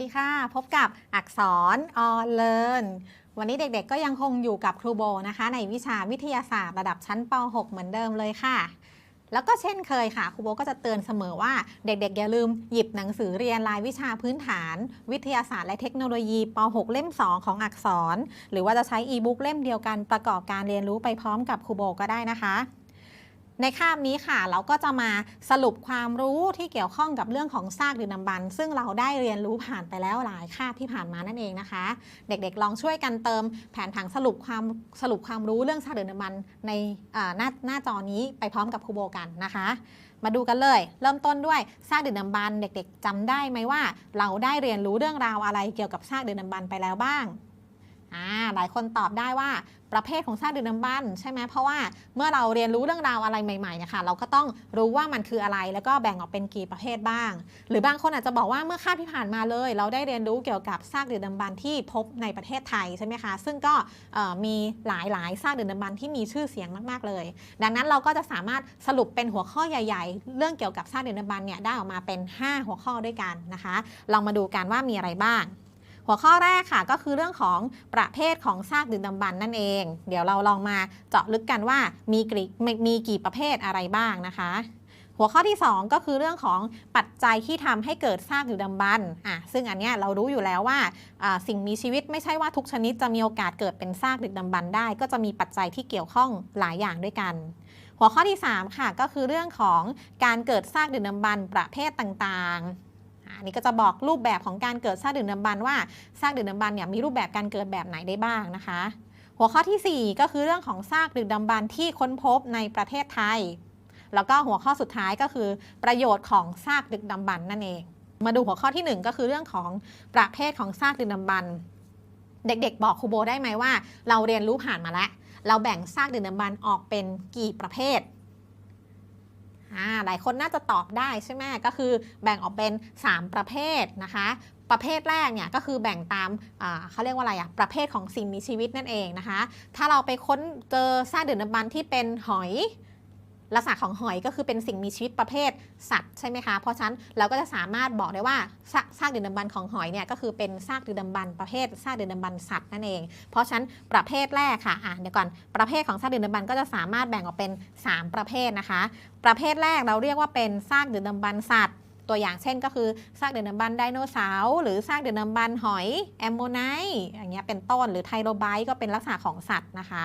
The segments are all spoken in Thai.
วัสดีค่ะ พบกับอักษรออนเลินวันนี้เด็กๆก็ยังคงอยู่กับครูโบนะคะ ในวิชาวิทยาศาสตร์ระดับชั้นป .6 เหมือนเดิมเลยค่ะ แล้วก็เช่นเคยค่ะครูโบก็จะเตือนเสมอว่าเด็กๆ อย่าลืมหยิบหนังสือเรียนรายวิชาพื้นฐาน วิทยาศาสตร์และเทคโนโลยีป .6 เล่ม 2 ของอักษร หรือว่าจะใช้อีบุ๊กเล่มเดียวกันประกอบการเรียนรู้ไปพร้อมกับครูโบก็ได้นะคะ ในคาบนี้ค่ะ เราก็จะมาสรุปความรู้ที่เกี่ยวข้องกับเรื่องของซากดึกดำบรรพ์ซึ่งเราได้เรียนรู้ผ่านไปแล้วหลายคาบที่ผ่านมานั่นเองนะคะ เด็กๆ ลองช่วยกันเติมแผนผังสรุปความสรุปความรู้เรื่องซากดึกดำบรรพ์ในหน้าหน้าจอนี้ไปพร้อมกับครูโบกันนะคะ มาดูกันเลย เริ่มต้นด้วยซากดึกดำบรรพ์เด็ก ๆจำได้ไหมว่า เราได้เรียนรู้เรื่องราวอะไรเกี่ยวกับซากดึกดำบรรพ์ไปแล้วบ้าง อ่าหลายคนตอบได้ว่าประเภทของซากดึกดำบรรพ์ใช่ไหมเพราะว่าเมื่อเราเรียนรู้เรื่องราวอะไรใหม่ๆเนี่ยค่ะเราก็ต้องรู้ว่ามันคืออะไรแล้วก็แบ่งออกเป็นกี่ประเภทบ้าง หรือบางคนอาจจะบอกว่าเมื่อคาบที่ผ่านมาเลย เราได้เรียนรู้เกี่ยวกับซากดึกดำบรรพ์ที่พบในประเทศไทยใช่ไหมคะซึ่งก็มีหลายๆซากดึกดำบรรพ์ที่มีชื่อเสียงมากๆเลย ดังนั้นเราก็จะสามารถสรุปเป็นหัวข้อใหญ่ ๆ เรื่องเกี่ยวกับซากดึกดำบรรพ์เนี่ยได้ออกมาเป็น 5 หัวข้อด้วยกันนะคะลองมาดูกันว่ามีอะไรบ้าง หัวข้อแรกค่ะก็คือเรื่องของประเภทของซากดึกดำบรรนั่นเอง เดี๋ยวเราลองมาเจาะลึกกันว่ามีกี่มีกี่ประเภทอะไรบ้างนะคะหัวข้อที่ 2 ก็คือเรื่องของปัจจัยที่ทำให้เกิดซากดึกดำบรรอะซึ่งอันเนี้ยเรารู้อยู่แล้วว่าสิ่งมีชีวิตไม่ใช่ว่าทุกชนิดจะมีโอกาสเกิดเป็นซากดึกดำบรรได้ ก็จะมีปัจจัยที่เกี่ยวข้องหลายอย่างด้วยกัน หัวข้อที่ 3 ค่ะก็คือเรื่องของการเกิดซากดึกดำบรรประเภทต่างๆ นนี้ก็จะบอกรูปแบบของการเกิดซากดึกดำบรรพ์ว่าซากดึกดำบรรพ์เนี่ยมีรูปแบบการเกิดแบบไหนได้บ้างนะคะ หัวข้อทีสี่4 ก็คือเรื่องของซากดึกดำบรรพ์ที่ค้นพบในประเทศไทย แล้วก็หัวข้อสุดท้ายก็คือ ประโยชน์ของซากดึกดำบรรพ์นั่นเอง มาดูหัวข้อทีหนึ่1 ก็คือเรื่องของประเภทของซากดึกดำบรรพ์เด็กๆ บอกครูโบได้ไหมว่า เราเรียนรู้ผ่านมาแล้ว เราแบ่งซากดึกดำบรรพ์ออกเป็นกี่ประเภท หลายคนน่าจะตอบได้ใช่ไหมก็คือแบ่งออกเป็น 3 ประเภทนะคะ ประเภทแรกเนี่ยก็คือแบ่งตามเขาเรียกว่าอะไรอะประเภทของสิ่งมีชีวิตนั่นเองนะคะ ถ้าเราไปค้นเจอซากดึกดำบรรพ์ที่เป็นหอย ลักษณะของหอยก็คือเป็นสิ่งมีชีวิตประเภทสัตว์ใช่ไหมคะ เพราะฉะนั้นเราก็จะสามารถบอกได้ว่าซากซากดึกดำบรรของหอยเนี่ยก็คือเป็นซากดึกดำบรรประเภทซากดึกดำบรรสัตว์นั่นเอง เพราะฉะนั้นประเภทแรกค่ะอะเดี๋ยวก่อนประเภทของซากดึกดำบรรก็จะสามารถแบ่งออกเป็น 3 ประเภทนะคะ ประเภทแรกเราเรียกว่าเป็นซากดึกดำบรรสัตว์ตัวอย่างเช่นก็คือซากดึกดำบรรพ์ไดโนเสาร์หรือซากดึกดำบรรพ์หอยแอมโมไนต์อย่างเงี้ยเป็นต้นหรือไทโรไบต์ก็เป็นลักษณะของสัตว์นะคะ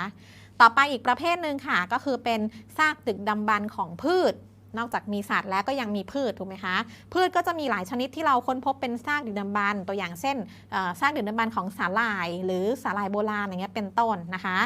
ต่อไปอีกประเภทหนึ่งค่ะ ก็คือเป็นซากตึกดำบรรของพืช นอกจากมีสัตว์แล้วก็ยังมีพืชถูกไหมคะ พืชก็จะมีหลายชนิดที่เราค้นพบเป็นซากดึกดำบรรตัวอย่างเช่นซากดึกดำบรรของสาหร่าย หรือสาหร่ายโบราณอย่างเงี้ยเป็นต้นนะคะ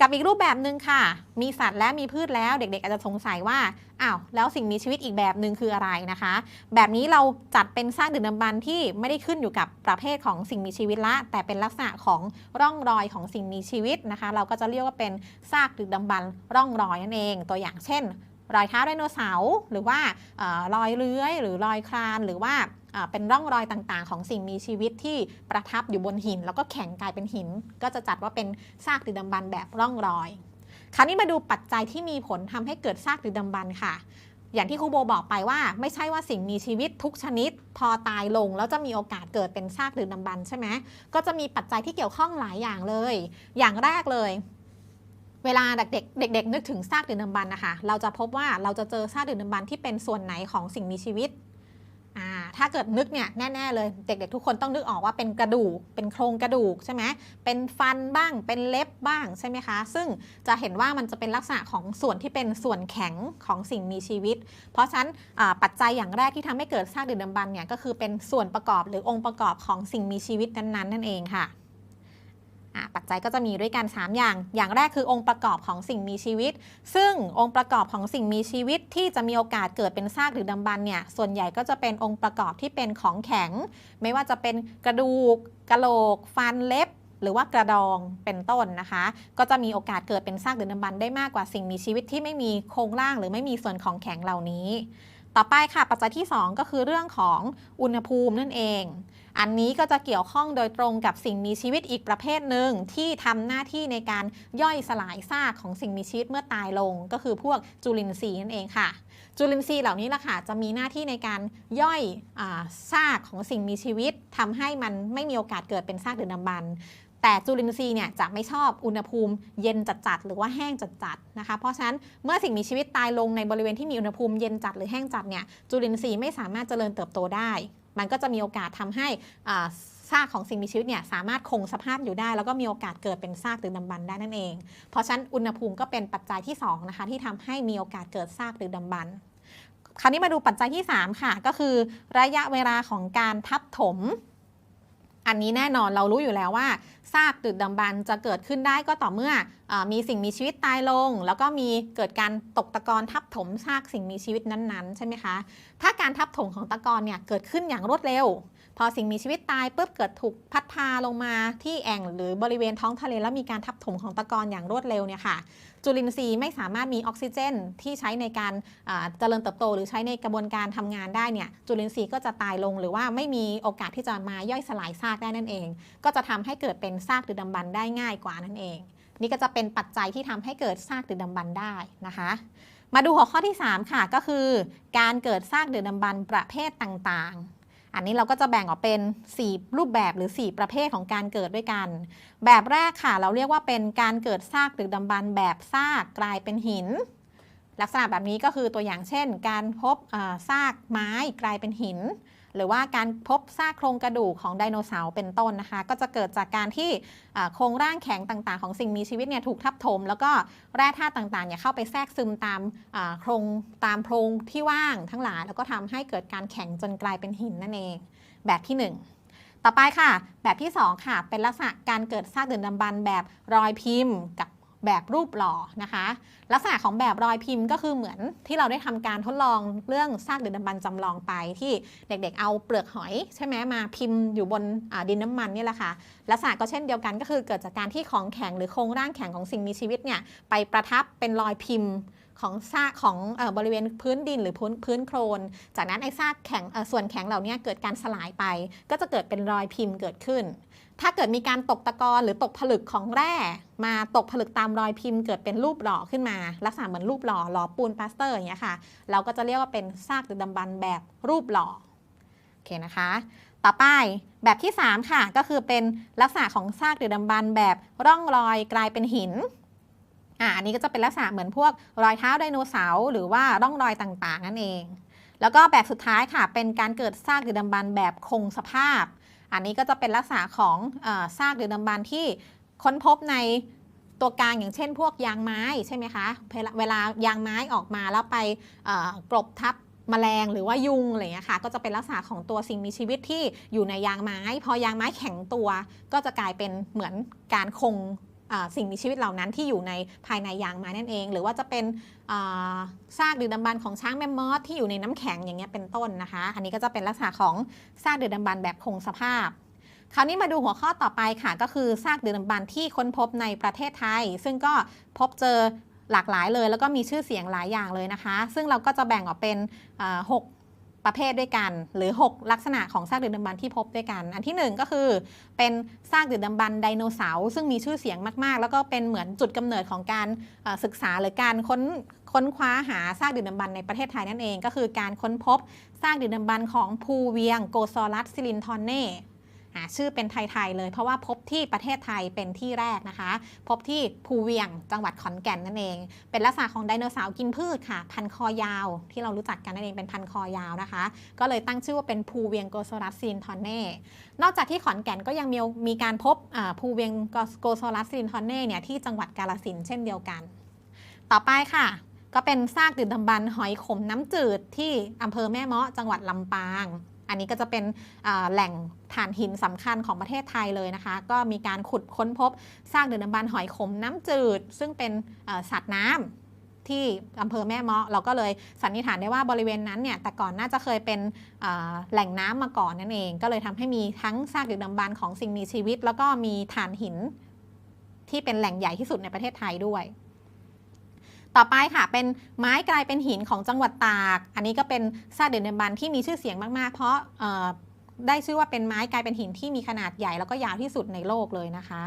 กับอีกรูปแบบหนึ่งค่ะ มีสัตว์และมีพืชแล้วเด็กๆอาจจะสงสัยว่าอ้าวแล้วสิ่งมีชีวิตอีกแบบหนึ่งคืออะไรนะคะ แบบนี้เราจัดเป็นซากดึกดำบรรที่ไม่ได้ขึ้นอยู่กับประเภทของสิ่งมีชีวิตละ แต่เป็นลักษณะของร่องรอยของสิ่งมีชีวิตนะคะ เราก็จะเรียกว่าเป็นซากดึกดำบรรร่องรอยนั่นเอง ตัวอย่างเช่น รอยเท้าไดโนเสาร์หรือว่าอรอยเลื้อย หรือรอยคลานหรือว่าเป็นร่องรอยต่างๆ ของสิ่งมีชีวิตที่ประทับอยู่บนหิน แล้วก็แข็งกลายเป็นหิน ก็จะจัดว่าเป็นซากดึกดำบรรแบบร่องรอย คราวนี้มาดูปัจจัยที่มีผลทำให้เกิดซากดึกดำบรรพ์ค่ะ อย่างที่ครูโบบอกไปว่า ไม่ใช่ว่าสิ่งมีชีวิตทุกชนิด พอตายลงแล้วจะมีโอกาสเกิดเป็นซากดึกดำบรรพ์ใช่ไหมก็จะมีปัจจัยที่เกี่ยวข้องหลายอย่างเลย อย่างแรกเลย เวลาเด็กๆเด็กๆนึกถึงซากดึกดำบรรนะคะ เราจะพบว่าเราจะเจอซากดึกดำบรรที่เป็นส่วนไหนของสิ่งมีชีวิต ถ้าเกิดนึกเนี่ยแน่ๆเลยเด็กๆทุกคนต้องนึกออกว่าเป็นกระดูก เป็นโครงกระดูกใช่ไหมเป็นฟันบ้าง เป็นเล็บบ้างใช่ไหมคะ ซึ่งจะเห็นว่ามันจะเป็นลักษณะของส่วนที่เป็นส่วนแข็งของสิ่งมีชีวิต เพราะฉะนั้นปัจจัยอย่างแรกที่ทำให้เกิดซากดึกดำบรรเนี่ยก็คือเป็นส่วนประกอบหรือองค์ประกอบของสิ่งมีชีวิตนั้นๆนั่นเองค่ะ ปัจจัยก็จะมีด้วยกัน 3 อย่าง อย่างแรกคือองค์ประกอบของสิ่งมีชีวิต ซึ่งองค์ประกอบของสิ่งมีชีวิตที่จะมีโอกาสเกิดเป็นซากหรือดำบรรพ์เนี่ย ส่วนใหญ่ก็จะเป็นองค์ประกอบที่เป็นของแข็ง ไม่ว่าจะเป็นกระดูก กระโหลก ฟัน เล็บหรือว่ากระดองเป็นต้นนะคะ ก็จะมีโอกาสเกิดเป็นซากหรือดำบรรพ์ได้มากกว่าสิ่งมีชีวิตที่ไม่มีโครงร่าง หรือไม่มีส่วนของแข็งเหล่านี้ ต่อไปค่ะปัจจัยที่ 2 ก็คือเรื่องของอุณหภูมินั่นเอง อันนี้ก็จะเกี่ยวข้องโดยตรงกับสิ่งมีชีวิตอีกประเภทหนึ่งที่ทำหน้าที่ในการย่อยสลายซากของสิ่งมีชีวิตเมื่อตายลง ก็คือพวกจุลินทรีย์นั่นเองค่ะ จุลินทรีย์เหล่านี้ล่ะค่ะจะมีหน้าที่ในการย่อยอซากของสิ่งมีชีวิตทำให้มันไม่มีโอกาสเกิดเป็นซากดึกดำบรรแต่จุลินทรีย์เนี่ยจะไม่ชอบอุณหภูมิเย็นจัดๆหรือว่าแห้งจัดๆนะคะ เพราะฉะนั้นเมื่อสิ่งมีชีวิตตายลงในบริเวณที่มีอุณหภูมิเย็นจัดหรือแห้งจัดเนี่ยจุลินทรีย์ไม่สามารถเจริญเติบโตได้ มันก็จะมีโอกาสทำให้ซากของสิ่งมีชีวิตเนี่ยสามารถคงสภาพอยู่ได้ แล้วก็มีโอกาสเกิดเป็นซากหรือดำบันได้นั่นเอง เพราะฉะนั้นอุณหภูมิก็เป็นปัจจัยที่สองนะคะที่ทำให้มีโอกาสเกิดซากหรือดำบันคราวนี้มาดูปัจจัยที่ 3 ค่ะ ก็คือระยะเวลาของการทับถม อันนี้แน่นอนเรารู้อยู่แล้วว่าซากดึกดำบรรจะเกิดขึ้นได้ก็ต่อเมื่ออมีสิ่งมีชีวิตตายลง แล้วก็มีเกิดการตกตะกอนทับถมซากสิ่งมีชีวิตนั้นๆ ใช่ไหมคะ ถ้าการทับถมของตะกอนเนี่ยเกิดขึ้นอย่างรวดเร็ว พอสิ่งมีชีวิตตายปุ๊บเกิดถูกพัดพาลงมาที่แอ่งหรือบริเวณท้องทะเลแล้วมีการทับถมของตะกอนอย่างรวดเร็วเนี่ยค่ะ จุลินทรีย์ไม่สามารถมีออกซิเจนที่ใช้ในการเจริญเติบโต หรือใช้ในกระบวนการทำงานได้เนี่ยจุลินทรีย์ก็จะตายลงหรือว่าไม่มีโอกาสที่จะมาย่อยสลายซากได้นั่นเอง ก็จะทำให้เกิดเป็นซากดึกดำบรรพ์ได้ง่ายกว่านั่นเอง นี่ก็จะเป็นปัจจัยที่ทำให้เกิดซากดึกดำบรรพ์ได้นะคะมาดูหัวข้อที่ 3 ค่ะ ก็คือ การเกิดซากดึกดำบรรประเภทต่างๆ อันนี้เราก็จะแบ่งออกเป็น 4 รูปแบบหรือ 4 ประเภทของการเกิดด้วยกัน แบบแรกค่ะเราเรียกว่าเป็นการเกิดซากดึกดำบรรแบบซากกลายเป็นหิน ลักษณะแบบนี้ก็คือตัวอย่างเช่น การพบซากไม้กลายเป็นหิน หรือว่าการพบซากโครงกระดูกของไดโนเสาร์เป็นต้นนะคะ ก็จะเกิดจากการที่โครงร่างแข็งต่างๆ ของสิ่งมีชีวิตเนี่ยถูกทับถม แล้วก็แร่ธาตุต่างๆเนี่ยเข้าไปแทรกซึมตามโครงตามโพรงที่ว่างทั้งหลาย แล้วก็ทำให้เกิดการแข็งจนกลายเป็นหินนั่นเอง แบบที่ 1ต่อไปค่ะ แบบที่ 2 ค่ะ เป็นลักษณะการเกิดซากดึกดำบรรแบบรอยพิมพ์กับ แบบรูปหล่อนะคะ ลักษณะของแบบรอยพิมพ์ก็คือเหมือนที่เราได้ทำการทดลองเรื่องซากดึกดำบรรพ์จำลองไปที่เด็กๆ เอาเปลือกหอยใช่ไหมมาพิมพ์อยู่บนดินน้ำมันนี่แหละค่ะ ลักษณะก็เช่นเดียวกันก็คือเกิดจากการที่ของแข็งหรือโครงร่างแข็งของสิ่งมีชีวิตเนี่ยไปประทับเป็นรอยพิมพ์ของซากของอบริเวณพื้นดินหรือพื้นพื้นโคลน จากนั้นไอ้ซากแข็งส่วนแข็งเหล่านี้เกิดการสลายไป ก็จะเกิดเป็นรอยพิมพ์เกิดขึ้น ถ้าเกิดมีการตกตะกอนหรือตกผลึกของแร่ มาตกผลึกตามรอยพิมพ์เกิดเป็นรูปหล่อขึ้นมา ลักษณะเหมือนรูปหล่อหล่อปูนปลาสเตอร์อย่างเงี้ยค่ะ เราก็จะเรียกว่าเป็นซากดึกดำบรรแบบรูปหล่อโอเคนะคะ ต่อไปแบบที่ 3 ค่ะ ก็คือเป็นลักษณะของซากดึกดำบรรแบบร่องรอยกลายเป็นหินอ่าอันนี้ก็จะเป็นลักษณะเหมือนพวกรอยเท้าไดโนเสาร์หรือว่าร่องรอยต่างๆนั่นเอง แล้วก็แบบสุดท้ายค่ะ เป็นการเกิดซากดึกดำบรรแบบคงสภาพ อันนี้ก็จะเป็นลักษณะของซากหรือดำบันที่ค้นพบในตัวกลางอย่างเช่น พวกยางไม้ใช่ไหมคะ เวลายางไม้ออกมาแล้วไปกลบทับแมลงหรือว่ายุงอะไรอย่างเงี้ยค่ะก็จะเป็นลักษณะของตัวสิ่งมีชีวิตที่อยู่ในยางไม้ พอยางไม้แข็งตัว ก็จะกลายเป็นเหมือนการคง สิ่งมีชีวิตเหล่านั้นที่อยู่ในภายในยางไม้นั่นเอง หรือว่าจะเป็นซากดึกดำบรรของช้างแมมมอสที่อยู่ในน้ำแข็งอย่างเงี้ยเป็นต้นนะคะ อันนี้ก็จะเป็นลักษณะของซากดึกดำบรรแบบคงสภาพคราวนี้มาดูหัวข้อต่อไปค่ะ ก็คือซากดึกดำบรรที่ค้นพบในประเทศไทย ซึ่งก็พบเจอหลากหลายเลย แล้วก็มีชื่อเสียงหลายอย่างเลยนะคะ ซึ่งเราก็จะแบ่งออกเป็นหก ประเภทด้วยกัน หรือ 6 ลักษณะของซากดึกดำบรรพ์ที่พบด้วยกัน อันที่หนึ่งก็คือ เป็นซากดึกดำบรรพ์ไดโนเสาร์ซึ่งมีชื่อเสียงมาก ๆ แล้วก็เป็นเหมือนจุดกำเนิดของการศึกษาหรือการค้นค้นคว้าหาซากดึกดำบรรพ์ในประเทศไทยนั่นเอง ก็คือการค้นพบซากดึกดำบรรพ์ของภูเวียงโกซอรัสซิลินทอนเน่ อ่าชื่อเป็นไทย ๆ เลย เพราะว่าพบที่ประเทศไทยเป็นที่แรกนะคะ พบที่ภูเวียงจังหวัดขอนแก่นนั่นเอง เป็นลักษณะของไดโนเสาร์กินพืชค่ะ พันคอยาว ที่เรารู้จักกันนั่นเองเป็นพันคอยาวนะคะ ก็เลยตั้งชื่อว่าเป็นภูเวียงโกซอรัสซินทอนเน่นอกจากที่ขอนแก่นก็ยังมีมีการพบภูเวียงโกโซลัสซินทอนเน่เนี่ยที่จังหวัดกาลสินเช่นเดียวกัน ต่อไปค่ะก็เป็นซากดึกดำบรรพ์หอยขมน้ำจืดที่อำเภอแม่เมาะจังหวัดลำปาง อันนี้ก็จะเป็นแหล่งถ่านหินสำคัญของประเทศไทยเลยนะคะ ก็มีการขุดค้นพบซากดึกดำบรรพ์หอยขมน้ำจืด ซึ่งเป็นสัตว์น้ำที่อำเภอแม่เมาะเราก็เลยสันนิษฐานได้ว่าบริเวณนั้นเนี่ยแต่ก่อนน่าจะเคยเป็นแหล่งน้ำมาก่อนนั่นเอง ก็เลยทำให้มีทั้งซากดึกดำบรรพ์ของสิ่งมีชีวิต แล้วก็มีถ่านหินที่เป็นแหล่งใหญ่ที่สุดในประเทศไทยด้วย ต่อไปค่ะเป็นไม้กลายเป็นหินของจังหวัดตาก อันนี้ก็เป็นซากดึกดำบรรพ์ที่มีชื่อเสียงมาก ๆ เพราะได้ชื่อว่าเป็นไม้กลายเป็นหินที่มีขนาดใหญ่แล้วก็ยาวที่สุดในโลกเลยนะคะ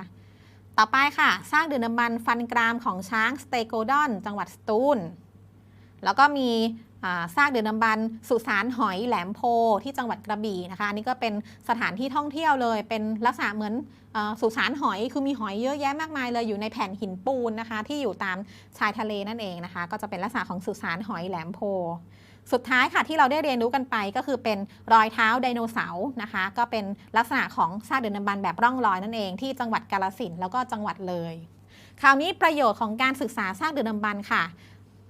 ต่อไปค่ะสร้างดื่มน้ำมันฟันกรามของช้างสเตโกดอน จังหวัดสตูล แล้วก็มี ซากเดื่มน้ำมัน สุสานหอยแหลมโพที่จังหวัดกระบี่นะคะอันนี้ก็เป็นสถานที่ท่องเที่ยวเลย เป็นลักษณะเหมือนอสุสานหอยคือมีหอยเยอะแยะมากมายเลยอยู่ในแผ่นหินปูนนะคะ ที่อยู่ตามชายทะเลนั่นเองนะคะ ก็จะเป็นลักษณะของสุสานหอยแหลมโพสุดท้ายค่ะที่เราได้เรียนรู้กันไปก็คือเป็นรอยเท้าไดโนเสาร์นะคะ ก็เป็นลักษณะของซากเดึกดำบรรพ์แบบร่องรอยนั่นเองที่จังหวัดกาฬสินแล้วก็จังหวัดเลย คราวนี้ประโยชน์ของการศึกษาซากเดึกดำบรรพ์ค่ะ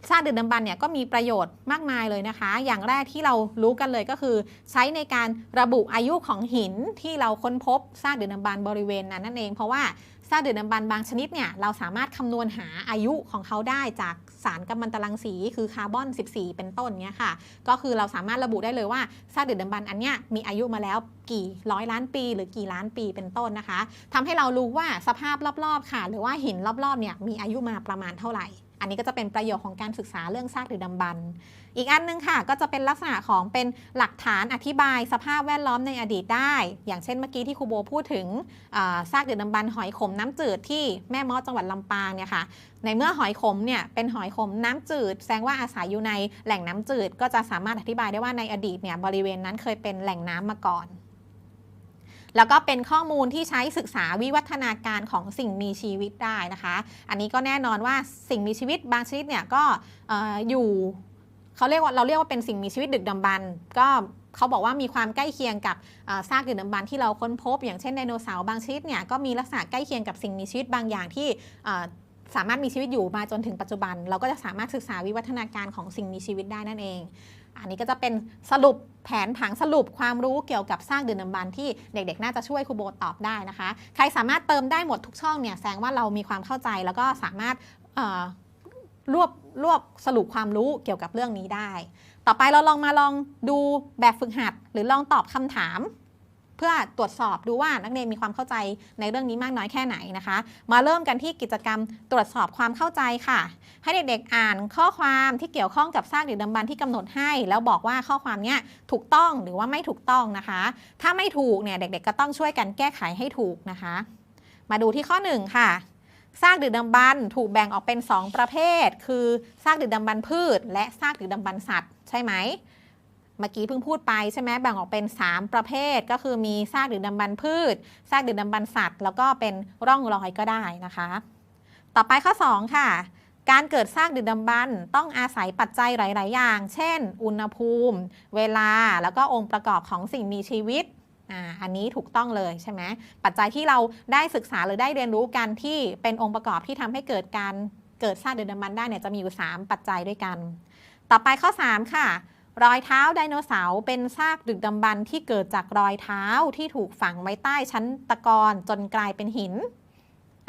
ซากดึกดำบรรเนี่ยก็มีประโยชน์มากมายเลยนะคะ อย่างแรกที่เรารู้กันเลยก็คือ ใช้ในการระบุอายุของหินที่เราค้นพบซากดึกดำบรรบริเวณนั้นนั่นเอง เพราะว่าซากดึกดำบรรบางชนิดเนี่ยเราสามารถคำนวณหาอายุของเขาได้จากสารกัมมันตรังสีคือคาร์บอน 14 เป็นต้นเนี่ยค่ะ ก็คือเราสามารถระบุได้เลยว่าซากดึกดำบรรอันเนี้ยมีอายุมาแล้วกี่ร้อยล้านปี หรือกี่ล้านปีเป็นต้นนะคะทำให้เรารู้ว่าสภาพรอบๆค่ะ หรือว่าหินรอบๆเนี่ยมีอายุมาประมาณเท่าไหร่ อันนี้ก็จะเป็นประโยชน์ของการศึกษาเรื่องซากดึกดำบรรอีกอันหนึงค่ะ ก็จะเป็นลักษณะของเป็นหลักฐานอธิบายสภาพแวดล้อมในอดีตได้ อย่างเช่นเมื่อกี้ที่ครูโบพูดถึงซากดึกดำบรรหอยขมน้ำจืดที่แม่มอจังหวัดลำปางเนี่ยค่ะ ในเมื่อหอยขมเนี่ยเป็นหอยขมน้ำจืด แสดงว่าอาศัยอยู่ในแหล่งน้ำจืด ก็จะสามารถอธิบายได้ว่าในอดีตเนี่ยบริเวณนั้นเคยเป็นแหล่งน้ำมาก่อน แล้วก็เป็นข้อมูลที่ใช้ศึกษาวิวัฒนาการของสิ่งมีชีวิตได้นะคะ อันนี้ก็แน่นอนว่าสิ่งมีชีวิตบางชนิดเนี่ยก็เอ่อยู่เขาเรียกว่าเราเรียกว่าเป็นสิ่งมีชีวิตดึกดำบรรก็เขาบอกว่ามีความใกล้เคียงกับซากดึกดำบรรที่เราค้นพบ อย่างเช่นไดโนเสาร์บางชนิดเนี่ยก็มีลักษณะใกล้เคียงกับสิ่งมีชีวิตบางอย่างที่สามารถมีชีวิตอยู่มาจนถึงปัจจุบัน เราก็จะสามารถศึกษาวิวัฒนาการของสิ่งมีชีวิตได้นั่นเอง อันนี้ก็จะเป็นสรุปแผนผังสรุปความรู้เกี่ยวกับสร้างดื่มน้ำบันที่เด็กๆ น่าจะช่วยครูโบตอบได้นะคะ ใครสามารถเติมได้หมดทุกช่องเนี่ยแสดงว่าเรามีความเข้าใจแล้วก็สามารถรวบรวบสรุปความรู้เกี่ยวกับเรื่องนี้ได้ ต่อไปเราลองมาลองดูแบบฝึกหัด หรือลองตอบคำถาม เพื่อตรวจสอบดูว่านักเรียนมีความเข้าใจในเรื่องนี้มากน้อยแค่ไหนนะคะ มาเริ่มกันที่กิจกรรมตรวจสอบความเข้าใจค่ะ ให้เด็กๆอ่านข้อความที่เกี่ยวข้องกับซากดึกดำบรรที่กำหนดให้ แล้วบอกว่าข้อความเนี้ยถูกต้องหรือว่าไม่ถูกต้องนะคะ ถ้าไม่ถูกเนี่ยเด็กๆก็ต้องช่วยกันแก้ไขให้ถูกนะคะ มาดูที่ข้อ1ค่ะซากดึกดำบรรถูกแบ่งออกเป็น 2 ประเภท คือซากดึกดำบรรพืช และซากดึกดำบรรสัตว์ ใช่ไหม มื่อกี้เพิ่งพูดไปใช่ไหมแบ่งออกเป็น 3 ประเภทก็คือมีซากดึกดำบรรพืชซากดึกดำบรรสัตว์ แล้วก็เป็นร่องรอยก็ได้นะคะ ต่อไปข้อ 2 ค่ะ การเกิดซากดึกดำบรรต้องอาศัยปัจจัยหลาย ๆ อย่าง เช่น อุณหภูมิ เวลาแล้วก็องค์ประกอบของสิ่งมีชีวิตอันนี้ถูกต้องเลยใช่ไหมปัจจัยที่เราได้ศึกษาหรือได้เรียนรู้กันที่เป็นองค์ประกอบที่ทำให้เกิดการเกิดซากดึกดำบรรได้เนี่ยจะมีอยู่ 3 ปัจจัยด้วยกัน ต่อไปข้อ 3 ค่ะ รอยเท้าไดโนเสาร์เป็นซากดึกดำบรรพ์ที่เกิดจากรอยเท้าที่ถูกฝังไว้ใต้ชั้นตะกอนจนกลายเป็นหิน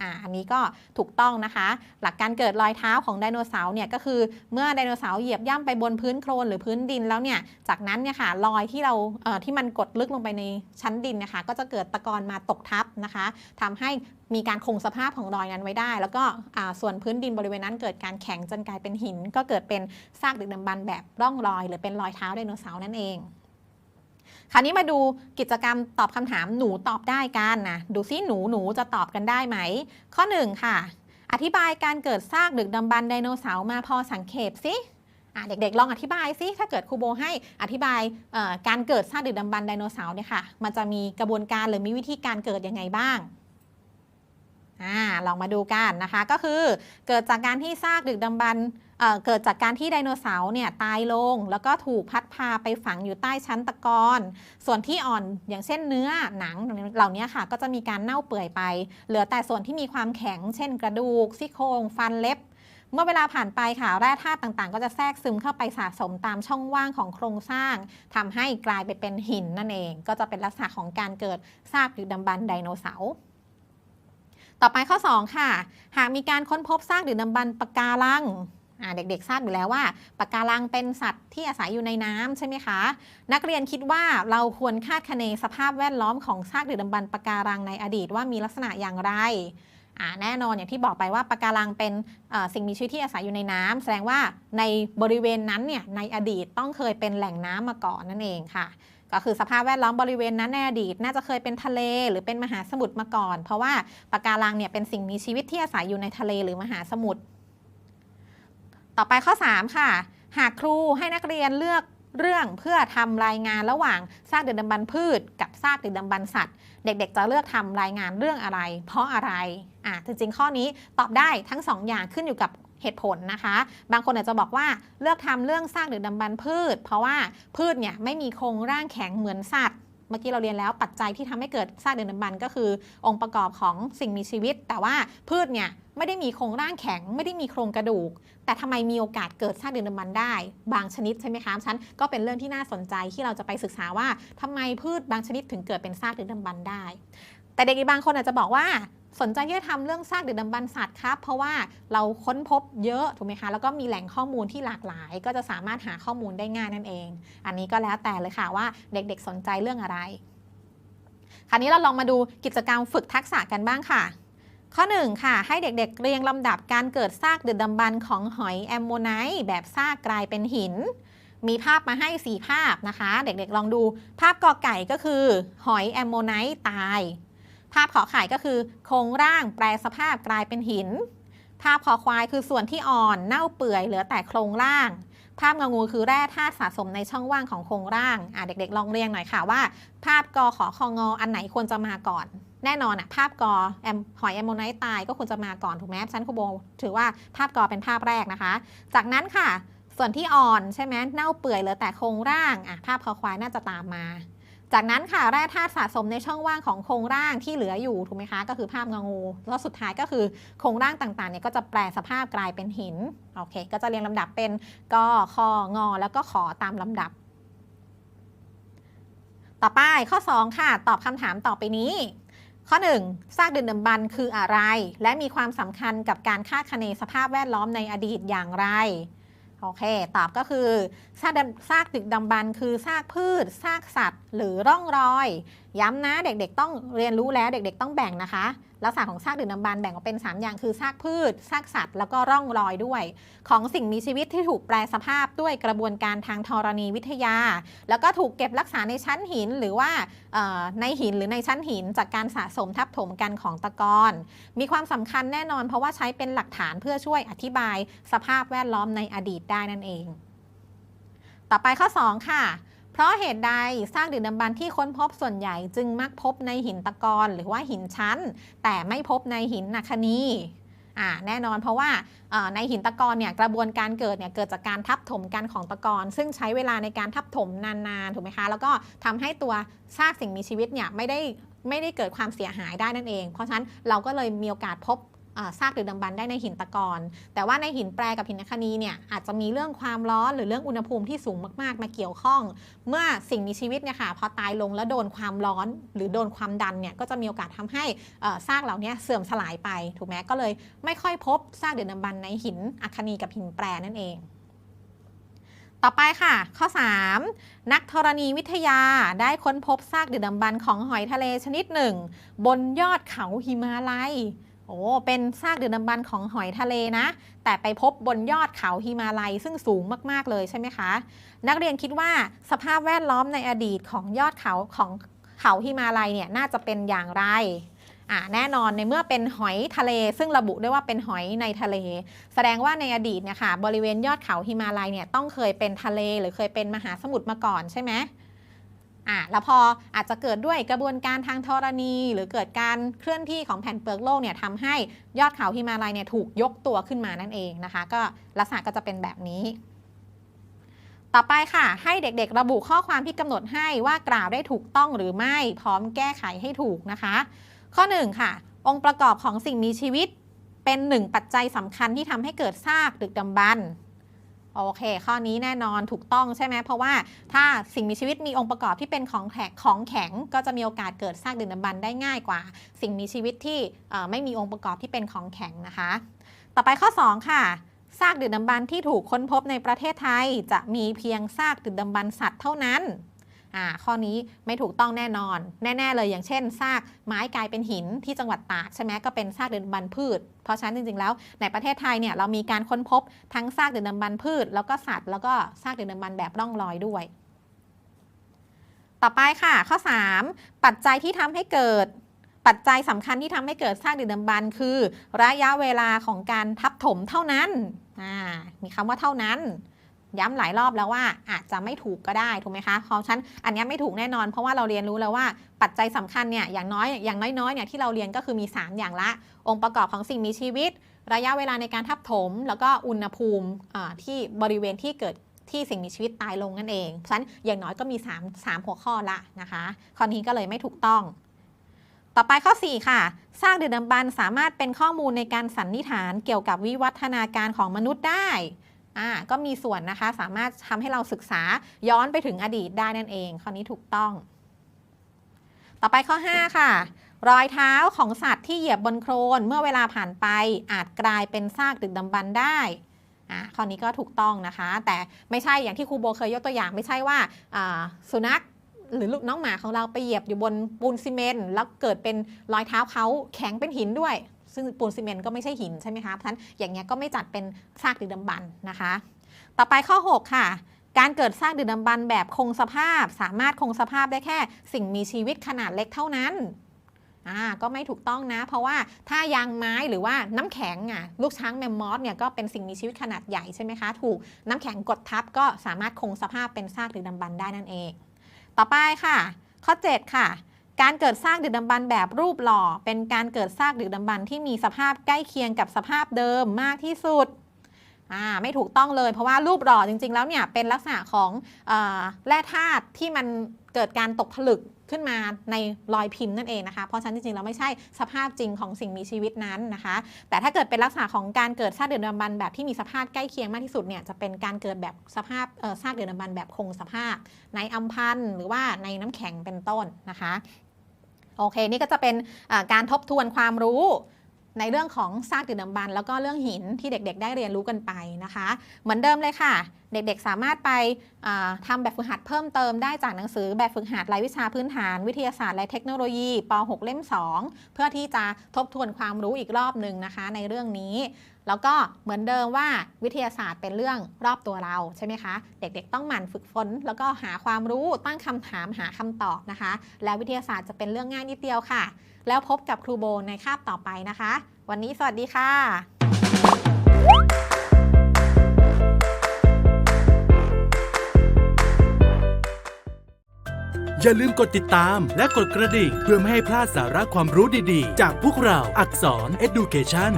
อ่าอันนี้ก็ถูกต้องนะคะ หลักการเกิดรอยเท้าของไดโนเสาร์เนี่ยก็คือเมื่อไดโนเสาร์เหยียบย่ำไปบนพื้นโคลนหรือพื้นดินแล้วเนี่ยจากนั้นเนี่ยค่ะรอยที่เราเอ่อที่มันกดลึกลงไปในชั้นดินนะคะก็จะเกิดตะกอนมาตกทับนะคะทำให้ มีการคงสภาพของรอยนั้นไว้ได้ แล้วก็ส่วนพื้นดินบริเวณนั้นเกิดการแข็งจนกลายเป็นหิน ก็เกิดเป็นซากดึกดำบรรพ์แบบร่องรอย หรือเป็นรอยเท้าไดโนเสาร์นั่นเอง คราวนี้มาดูกิจกรรมตอบคำถามหนูตอบได้กันนะดูซิหนูหนูจะตอบกันได้ไหม ข้อ 1 ค่ะ อธิบายการเกิดซากดึกดำบรรพ์ไดโนเสาร์มาพอสังเขปสิเด็กๆ ลองอธิบายสิถ้าเกิดครูโบให้อธิบายการเกิดซากดึกดำบรรพ์ไดโนเสาร์เนี่ยค่ะ มันจะมีกระบวนการหรือมีวิธีการเกิดยังไงบ้าง อ่าลองมาดูกันนะคะก็คือเกิดจากการที่ซากดึกดำบรรพ์เเกิดจากการที่ไดโนเสาร์เนี่ยตายลง แล้วก็ถูกพัดพาไปฝังอยู่ใต้ชั้นตะกอนส่วนที่อ่อนอย่างเช่นเนื้อหนังเหล่านี้ค่ะ ก็จะมีการเน่าเปื่อยไป เหลือแต่ส่วนที่มีความแข็ง เช่นกระดูกซี่โครงฟันเล็บ เมื่อเวลาผ่านไปค่ะแร่ธาตุต่างๆ ก็จะแทรกซึมเข้าไปสะสมตามช่องว่างของโครงสร้างทำให้กลายไปเป็นหินนั่นเอง ก็จะเป็นลักษณะของการเกิดซากดึกดำบรรพ์ไดโนเสาร์ ต่อไปข้อ 2 ค่ะ หากมีการค้นพบซากดึกดำบรรพ์ปะการังเด็กๆทราบอยู่แล้วว่าปะการังเป็นสัตว์ที่อาศัยอยู่ในน้ำใช่ไหมคะ นักเรียนคิดว่าเราควรคาดคะเนสภาพแวดล้อมของซากดึกดำบรรพ์ปะการังในอดีตว่ามีลักษณะอย่างไรแน่นอนอย่างที่บอกไปว่าปะการังเป็นสิ่งมีชีวิตที่อาศัยอยู่ในน้ำแสดงว่าในบริเวณนั้นเนี่ยในอดีตต้องเคยเป็นแหล่งน้ำมาก่อนนั่นเองค่ะ ก็คือสภาพแวดล้อมบริเวณนั้นในอดีตน่าจะเคยเป็นทะเลหรือเป็นมหาสมุทรมาก่อน เพราะว่าปะการังเนี่ยเป็นสิ่งมีชีวิตที่อาศัยอยู่ในทะเลหรือมหาสมุทรต่อไปข้อ 3 ค่ะ หากครูให้นักเรียนเลือกเรื่องเพื่อทำรายงานระหว่างซากดึกดำบรรพืช กับซากดึกดำบรรสัตว์ เด็กๆ จะเลือกทำรายงานเรื่องอะไร เพราะอะไรอะจริงๆข้อนี้ตอบได้ทั้งสองอย่างขึ้นอยู่กับ เหตุผลนะคะ บางคนอาจจะบอกว่าเลือกทำเรื่องซากดึกดำบรรพ์พืช เพราะว่าพืชเนี่ยไม่มีโครงร่างแข็งเหมือนสัตว์เมื่อกี้เราเรียนแล้วปัจจัยที่ทำให้เกิดซากดึกดำบรรพ์ก็คือ องค์ประกอบของสิ่งมีชีวิต แต่ว่าพืชเนี่ยไม่ได้มีโครงร่างแข็ง ไม่ได้มีโครงกระดูก แต่ทำไมมีโอกาสเกิดซากดึกดำบรรพ์ได้ บางชนิดใช่ไหมคะฉันก็เป็นเรื่องที่น่าสนใจที่เราจะไปศึกษาว่าทำไมพืชบางชนิดถึงเกิดเป็นซากดึกดำบรรพ์ได้ แต่เด็กอีกบางคนอาจจะบอกว่า สนใจที่จะทำเรื่องซากดึกดำบรรพ์สัตว์ครับ เพราะว่าเราค้นพบเยอะถูกไหมคะ แล้วก็มีแหล่งข้อมูลที่หลากหลาย ก็จะสามารถหาข้อมูลได้ง่ายนั่นเอง อันนี้ก็แล้วแต่เลยค่ะว่าเด็กๆสนใจเรื่องอะไร คราวนี้เราลองมาดูกิจกรรมฝึกทักษะกันบ้างค่ะ ข้อ 1 ค่ะ ให้เด็กๆ เรียงลำดับการเกิดซากดึกดำบรรพ์ของหอยแอมโมไนต์แบบซากกลายเป็นหินมีภาพมาให้ 4 ภาพนะคะ เด็กๆ ลองดูภาพกอไก่ก็คือ หอยแอมโมไนต์ตาย ภาพขอไข่ก็คือ โครงร่างแปลสภาพกลายเป็นหิน ภาพคอควายคือส่วนที่อ่อนเน่าเปื่อยเหลือแต่โครงร่าง ภาพงองูคือแร่ธาตุสะสมในช่องว่างของโครงร่างอะเด็กๆ ลองเรียงหน่อยค่ะว่า ภาพกอขอคองออันไหนควรจะมาก่อน แน่นอนอะภาพกอแอมหอยแอมโมไนต์ตายก็ควรจะมาก่อนถูกไหมชั้นครูโบถือว่าภาพกอเป็นภาพแรกนะคะ จากนั้นค่ะส่วนที่อ่อนใช่ไหมเน่าเปื่อยเหลือแต่โครงร่างอะภาพคอควายน่าจะตามมา จากนั้นค่ะแร่ธาตุสะสมในช่องว่างของโครงร่างที่เหลืออยู่ถูกไหมคะ ก็คือภาพงงูแล้วสุดท้ายก็คือโครงร่างต่างๆเนี่ยก็จะแปลสภาพกลายเป็นหินโอเค ก็จะเรียงลำดับเป็นกอคองอ แล้วก็ขอตามลำดับ ต่อไปข้อ 2 ค่ะ ตอบคำถามต่อไปนี้ ข้อ 1 ซากดึกดำบรรคืออะไร และมีความสำคัญกับการคาดคะเนสภาพแวดล้อมในอดีตอย่างไร โอเค ตอบก็คือซากซากดึกดำบรรคือซากพืชซากสัตว์ หรือร่องรอย ย้ำนะเด็กๆต้องเรียนรู้แล้วเด็กๆต้องแบ่งนะคะ ลักษณะของซากดึกดำบรรพ์แบ่งออกเป็น 3 อย่างคือซากพืชซากสัตว์ แล้วก็ร่องรอยด้วย ของสิ่งมีชีวิตที่ถูกแปลสภาพด้วยกระบวนการทางธรณีวิทยา แล้วก็ถูกเก็บรักษาในชั้นหินหรือว่าในหินหรือในชั้นหิน จากการสะสมทับถมกันของตะกอนมีความสำคัญแน่นอน เพราะว่าใช้เป็นหลักฐานเพื่อช่วยอธิบาย สภาพแวดล้อมในอดีตได้นั่นเอง ต่อไปข้อ 2 ค่ะ เพราะเหตุใดซากดึกดำบรรพ์ที่ค้นพบส่วนใหญ่จึงมักพบในหินตะกอนหรือว่าหินชั้น แต่ไม่พบในหินนาคนีอ่าแน่นอนเพราะว่าในหินตะกอนเนี่ยกระบวนการเกิดเนี่ยเกิดจากการทับถมกันของตะกอนซึ่งใช้เวลาในการทับถมนานๆถูกไหมคะ แล้วก็ทำให้ตัวซากสิ่งมีชีวิตเนี่ยไม่ได้ไม่ได้เกิดความเสียหายได้นั่นเอง เพราะฉะนั้นเราก็เลยมีโอกาสพบ ซากดึกดำบรรได้ในหินตะกอนแต่ว่าในหินแปรกับหินนาคนีเนี่ยอาจจะมีเรื่องความร้อนหรือเรื่องอุณหภูมิที่สูงมากๆ มาเกี่ยวข้อง เมื่อสิ่งมีชีวิตเนี่ยค่ะพอตายลงแล้วโดนความร้อน หรือโดนความดันเนี่ยก็จะมีโอกาสทำให้ซากเหล่านี้เสื่อมสลายไปถูกไหมก็เลยไม่ค่อยพบซากดึกดำบรรในหินอัคนีกับหินแปรนั่นเอง ต่อไปค่ะ ข้อ 3 นักธรณีวิทยาได้ค้นพบซากดึกดำบรรของหอยทะเลชนิดหนึ่ง บนยอดเขาหิมาลัย โอ้เป็นซากดึกดำบรรของหอยทะเลนะ แต่ไปพบบนยอดเขาหิมาลัยซึ่งสูงมากๆเลยใช่ไหมคะ นักเรียนคิดว่าสภาพแวดล้อมในอดีตของยอดเขาของเขาหิมาลัยเนี่ยน่าจะเป็นอย่างไรอ่าแน่นอนในเมื่อเป็นหอยทะเล ซึ่งระบุได้ว่าเป็นหอยในทะเล แสดงว่าในอดีตเนี่ยค่ะบริเวณยอดเขาหิมาลัยเนี่ยต้องเคยเป็นทะเลหรือเคยเป็นมหาสมุทรมาก่อนใช่ไหม อะแล้วพออาจจะเกิดด้วยกระบวนการทางธรณี หรือเกิดการเคลื่อนที่ของแผ่นเปลือกโลกเนี่ยทำให้ยอดเขาฮิมาลัยเนี่ยถูกยกตัวขึ้นมานั่นเองนะคะ ก็ลักษณะก็จะเป็นแบบนี้ ต่อไปค่ะ ให้เด็กๆ ระบุข้อความที่กำหนดให้ว่ากล่าวได้ถูกต้องหรือไม่พร้อมแก้ไขให้ถูกนะคะ ข้อ 1 ค่ะ องค์ประกอบของสิ่งมีชีวิตเป็นหนึ่งปัจจัยสำคัญที่ทำให้เกิดซากดึกดำบรร โอเค ข้อนี้แน่นอนถูกต้องใช่ไหมเพราะว่าถ้าสิ่งมีชีวิตมีองค์ประกอบที่เป็นของแข็งของแข็ง ก็จะมีโอกาสเกิดซากดึกดำบรรพ์ได้ง่ายกว่า สิ่งมีชีวิตที่ไม่มีองค์ประกอบที่เป็นของแข็งนะคะ ต่อไปข้อ 2 ค่ะซากดึกดำบรรพ์ที่ถูกค้นพบในประเทศไทย จะมีเพียงซากดึกดำบรรพ์สัตว์เท่านั้น อ่าข้อนี้ไม่ถูกต้องแน่นอน แน่ ๆ เลยอย่างเช่นซากไม้กลายเป็นหินที่จังหวัดตากใช่ไหมก็เป็นซากดึกดำบรรพ์พืช เพราะฉะนั้นจริงๆแล้วในประเทศไทยเนี่ยเรามีการค้นพบทั้งซากดึกดำบรรพ์พืช แล้วก็สัตว์แล้วก็ซากดึกดำบรรแบบร่องรอยด้วย ต่อไปค่ะ ข้อ 3 ปัจจัยที่ทำให้เกิดปัจจัยสำคัญที่ทำให้เกิดซากดึกดำบรรพ์คือ ระยะเวลาของการทับถมเท่านั้น มีคำว่าเท่านั้น ย้ำหลายรอบแล้วว่าอาจจะไม่ถูกก็ได้ถูกไหมคะเพราะฉะนันอันนี้ไม่ถูกแน่นอน เพราะว่าเราเรียนรู้แล้วว่าปัจจัยสำคัญเนี่ยอย่างน้อยอย่างน้อยๆเนี่ยที่เราเรียนก็คือมี 3 อย่างละ องค์ประกอบของสิ่งมีชีวิต ระยะเวลาในการทับถม แล้วก็อุณหภูมิที่บริเวณที่เกิดที่สิ่งมีชีวิตตายลงนั่นเองเพราะฉะนั้นอย่างน้อยก็มี 3 3 หัวข้อละนะคะข้อนี้ก็เลยไม่ถูกต้อง ต่อไปข้อ 4 ค่ะซากดึกดำบรรพ์สามารถเป็นข้อมูลในการสันนิษฐานเกี่ยวกับวิวัฒนาการของมนุษย์ได้ อ่าก็มีส่วนนะคะสามารถทำให้เราศึกษาย้อนไปถึงอดีตได้นั่นเอง ข้อนี้ถูกต้อง ต่อไปข้อ 5 ค่ะ รอยเท้าของสัตว์ที่เหยียบบนโคลนเมื่อเวลาผ่านไปอาจกลายเป็นซากดึกดำบรรได้อ่าข้อนี้ก็ถูกต้องนะคะ แต่ไม่ใช่อย่างที่ครูโบเคยยกตัวอย่าง ไม่ใช่ว่าอ่าสุนัขหรือลูกน้องหมาของเราไปเหยียบอยู่บนปูนซีเมนต์แล้วเกิดเป็นรอยเท้าเขาแข็งเป็นหินด้วย ซึ่งปูนซีเมนต์ก็ไม่ใช่หินใช่ไหมคะเพราะฉะนั้นอย่างเงี้ยก็ไม่จัดเป็นซากดึกดำบรรพ์นะคะ ต่อไปข้อ 6 ค่ะการเกิดซากดึกดำบรรพ์แบบคงสภาพ สามารถคงสภาพได้แค่ สิ่งมีชีวิตขนาดเล็กเท่านั้นอ่าก็ไม่ถูกต้องนะ เพราะว่าถ้ายางไม้หรือว่าน้ำแข็งอะลูกช้างแมมมอสเนี่ยก็เป็นสิ่งมีชีวิตขนาดใหญ่ใช่ไหมคะ ถูกน้ำแข็งกดทับก็สามารถคงสภาพเป็นซากดึกดำบรรพ์ได้นั่นเอง ต่อไปค่ะ ข้อ 7 ค่ะ การเกิดซากดึกดำบรรแบบรูปหล่อ เป็นการเกิดซากดึกดำบรรที่มีสภาพใกล้เคียงกับสภาพเดิมมากที่สุดอ่าไม่ถูกต้องเลยเพราะว่ารูปหล่อจริง ๆ แล้วเนี่ยเป็นลักษณะของอแร่ธาตุที่มันเกิดการตกผลึกขึ้นมาในรอยพิมพ์นั่นเองนะคะ เพราะฉะนั้นจริงๆ เราไม่ใช่สภาพจริงของสิ่งมีชีวิตนั้นนะคะ แต่ถ้าเกิดเป็นลักษณะของการเกิดซากเดือดดำบรรพ์แบบที่มีสภาพใกล้เคียงมากที่สุดเนี่ยจะเป็นการเกิดแบบสภาพซากเดือดดำบรรพ์แบบคงสภาพ ในอัมพันธ์หรือว่าในน้ำแข็งเป็นต้นนะคะ โอเค นี่ก็จะเป็นการทบทวนความรู้ ในเรื่องของซากดึกดำบรรพ์แล้วก็เรื่องหินที่เด็กๆ ได้เรียนรู้กันไปนะคะ เหมือนเดิมเลยค่ะ เด็กๆ สามารถไปอ่าทำแบบฝึกหัดเพิ่มเติมได้จากหนังสือแบบฝึกหัดรายวิชาพื้นฐาน วิทยาศาสตร์และเทคโนโลยีป .6 เล่ม 2 เพื่อที่จะทบทวนความรู้อีกรอบหนึ่งนะคะ ในเรื่องนี้ แล้วก็เหมือนเดิมว่าวิทยาศาสตร์เป็นเรื่องรอบตัวเราใช่ไหมคะ เด็กๆ ต้องหมั่นฝึกฝนแล้วก็หาความรู้ตั้งคำถามหาคำตอบนะคะ แล้ววิทยาศาสตร์จะเป็นเรื่องง่ายนิดเดียวค่ะ แล้วพบกับครูโบในคาบต่อไปนะคะ วันนี้สวัสดีค่ะอย่าลืมกดติดตามและกดกระดิ่ง เพื่อไม่ให้พลาดสาระความรู้ดีๆ จากพวกเราอักษร Education